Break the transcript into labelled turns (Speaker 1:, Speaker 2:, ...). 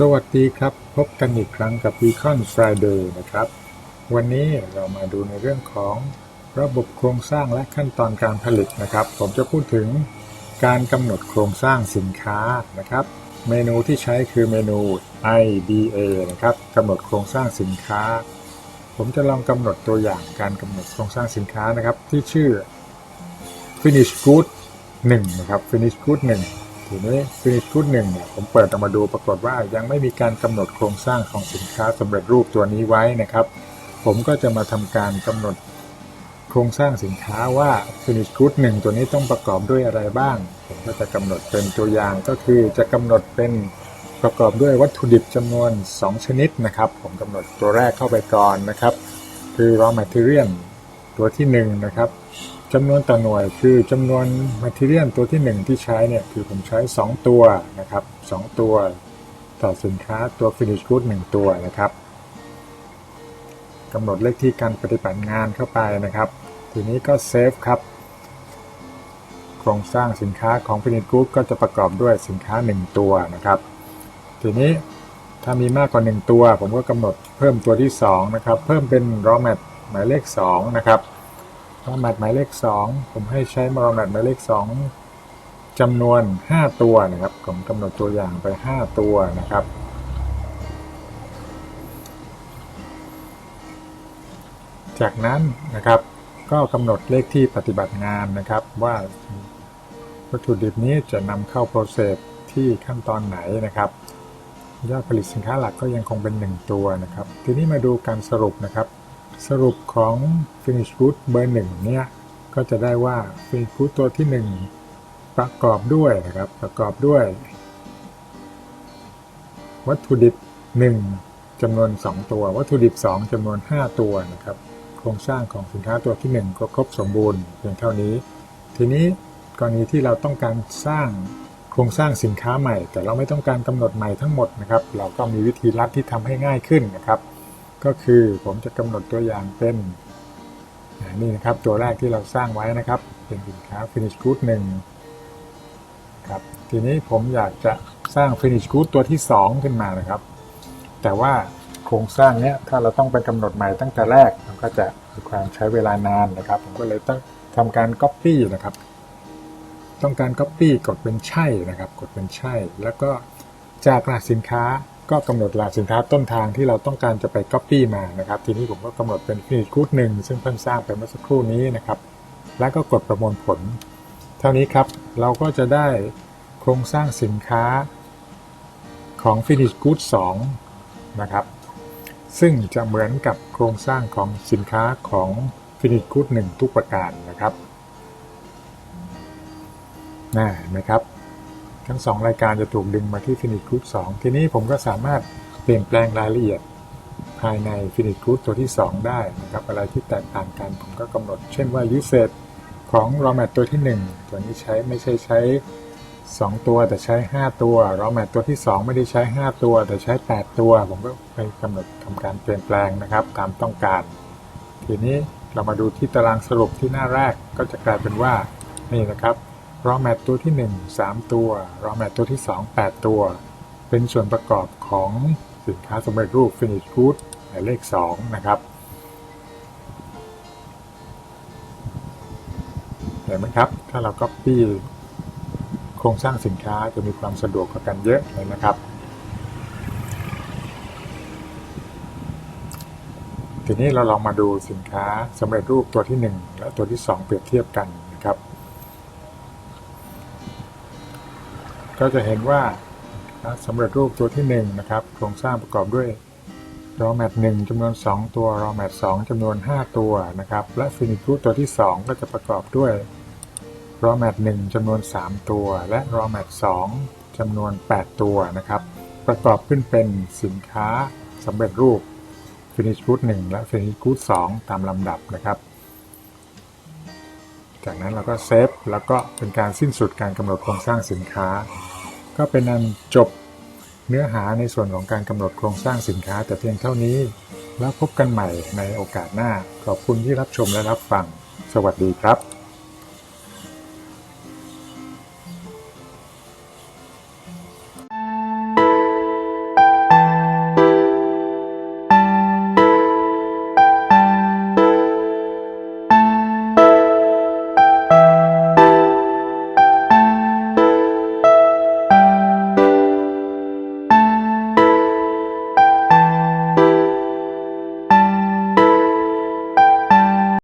Speaker 1: สวัสดีครับ พบกันอีกครั้งกับ Beacon Friday นะครับ วันนี้เรามาดูในเรื่องของระบบโครงสร้างและขั้นตอนการผลิตนะครับ ผมจะพูดถึงการกำหนดโครงสร้างสินค้านะครับ เมนูที่ใช้คือเมนู IDA นะครับกำหนดโครงสร้างสินค้า ผมจะลองกำหนดตัวอย่างการกำหนดโครงสร้างสินค้านะครับ ที่ชื่อ Finish Good 1นะครับ Finish Good 1 ทีนี้ Finish Good 1เนี่ยผมเปิดออกมาดูปรากฏว่ายังไม่มีการกำหนดโครงสร้างของสินค้าสำเร็จรูปตัวนี้ไว้นะครับ ผมก็จะมาทำการกำหนดโครงสร้างสินค้าว่า Finish Good 1ตัวนี้ต้องประกอบด้วยอะไรบ้าง ผมก็จะกำหนดเป็นตัวอย่างก็คือจะกำหนดเป็นประกอบด้วยวัตถุดิบจำนวน 2 ชนิดนะครับ ผมกำหนดตัวแรกเข้าไปก่อนนะครับ คือ raw material ตัวที่1นะครับ จำนวนต่อหน่วยคือจำนวน material ตัวที่ 1 ที่ใช้เนี่ยคือผมใช้ 2 ตัวนะครับ2ตัวต่อสินค้าตัว finish good 1 ตัวนะครับกำหนดเลขที่การปฏิบัติงานเข้าไปนะครับ ทีนี้ก็เซฟครับโครงสร้างสินค้าของ finish good ก็จะประกอบด้วยสินค้า 1 ตัวนะครับ ทีนี้ถ้ามีมากกว่า 1 ตัว ผมก็กำหนดเพิ่มตัวที่2นะครับเพิ่มเป็น raw mat หมายเลข2นะครับ รอแมทหมายเลข 2 ผมให้ใช้รอแมทหมายเลข 2จำนวน 5 ตัวนะครับ ผมกำหนดตัวอย่างไป 5 ตัวนะครับจากนั้นนะครับก็กำหนดเลขที่ปฏิบัติงานนะครับ ว่าวัตถุดิบนี้จะนำเข้าโปรเซสที่ขั้นตอนไหนนะครับยอดผลิตสินค้าหลักก็ยังคงเป็น 1 ตัวนะครับ ทีนี้มาดูการสรุปนะครับ สรุปของ Finish Good เบอร์1เนี่ยก็จะได้ว่า Finish Good ตัวที่ 1 ประกอบด้วยนะครับประกอบด้วย วัตถุดิบ 1จำนวน 2 ตัว วัตถุดิบ 2จำนวน 5 ตัวนะครับโครงสร้างของสินค้าตัวที่ 1 ก็ครบสมบูรณ์เพียงเท่านี้ ทีนี้กรณีที่เราต้องการสร้างโครงสร้างสินค้าใหม่ แต่เราไม่ต้องการกำหนดใหม่ทั้งหมดนะครับ เราก็มีวิธีลัดที่ทำให้ง่ายขึ้นนะครับ ก็คือผมจะกำหนดตัวอย่างเป็นนี่นะครับตัวแรกที่เราสร้างไว้นะครับ เป็นสินค้า Finish Good 1ครับทีนี้ผมอยากจะสร้าง Finish Good ตัวที่ 2 ขึ้นมานะครับ แต่ว่าโครงสร้างเนี้ยถ้าเราต้องไปกำหนดใหม่ตั้งแต่แรกมันก็จะมีความใช้เวลานานนะครับ ผมก็เลยต้องทำการ Copy นะครับ ต้องการ Copy กดเป็นใช่นะครับ กดเป็นใช่ แล้วก็จากรหัสสินค้า ก็กำหนดรหัสสินค้าต้นทางที่เราต้องการจะไป Copy มานะครับ ทีนี้ผมก็กำหนดเป็น Finish Good 1ซึ่งเพิ่งสร้างไปเมื่อสักครู่นี้นะครับ แล้วก็กดประมวลผล เท่านี้ครับเราก็จะได้โครงสร้างสินค้าของ Finish Good 2นะครับ ซึ่งจะเหมือนกับโครงสร้างของสินค้าของ Finish Good 1 ทุกประการนะครับน่าเห็นไหมครับ ทั้ง 2 รายการจะถูกดึงมาที่ Finish Good 2ทีนี้ผมก็สามารถเปลี่ยนแปลงรายละเอียดภายใน Finish Good ตัวที่ 2 ได้นะครับ อะไรที่แตกต่างกันผมก็กำหนด เช่นว่า usage ของ raw mat ตัวที่ 1 ตัวนี้ใช้ไม่ใช่ใช้ 2 ตัวแต่ใช้ 5 ตัว raw mat ตัวที่ 2 ไม่ได้ใช้ 5 ตัว แต่ใช้ 8 ตัว ผมก็ไปกำหนดทำการเปลี่ยนแปลงนะครับ ตามต้องการ ทีนี้เรามาดูที่ตารางสรุปที่หน้าแรกก็จะกลายเป็นว่านี่นะครับ raw mat ตัวที่ 1 3 ตัว raw mat ตัวที่ 2 8 ตัว เป็นส่วนประกอบของสินค้าสำเร็จรูป finish good หมายเลข 2 นะครับ เห็นไหมครับ ถ้าเรา copy โครงสร้างสินค้าจะมีความสะดวกกว่ากันเยอะเลยนะครับ ทีนี้เราลองมาดูสินค้าสำเร็จรูปตัวที่ 1 และตัวที่ 2 เปรียบเทียบกัน ก็จะเห็นว่าสำเร็จรูปตัวที่1นะครับโครงสร้างประกอบด้วย raw mat 1จำนวน 2 ตัว raw mat 2จำนวน 5 ตัวนะครับและ finish good ตัวที่ 2 ก็จะประกอบด้วย raw mat 1จำนวน 3 ตัว และ raw mat 2จำนวน 8 ตัวนะครับ ประกอบขึ้นเป็นสินค้าสำเร็จรูป finish good 1และ finish good 2ตามลำดับนะครับ จากนั้นเราก็เซฟแล้วก็เป็นการสิ้นสุดการกำหนดโครงสร้างสินค้า ก็เป็นอันจบเนื้อหาในส่วนของการกำหนดโครงสร้างสินค้า แต่เพียงเท่านี้ แล้วพบกันใหม่ในโอกาสหน้า ขอบคุณที่รับชมและรับฟัง สวัสดีครับ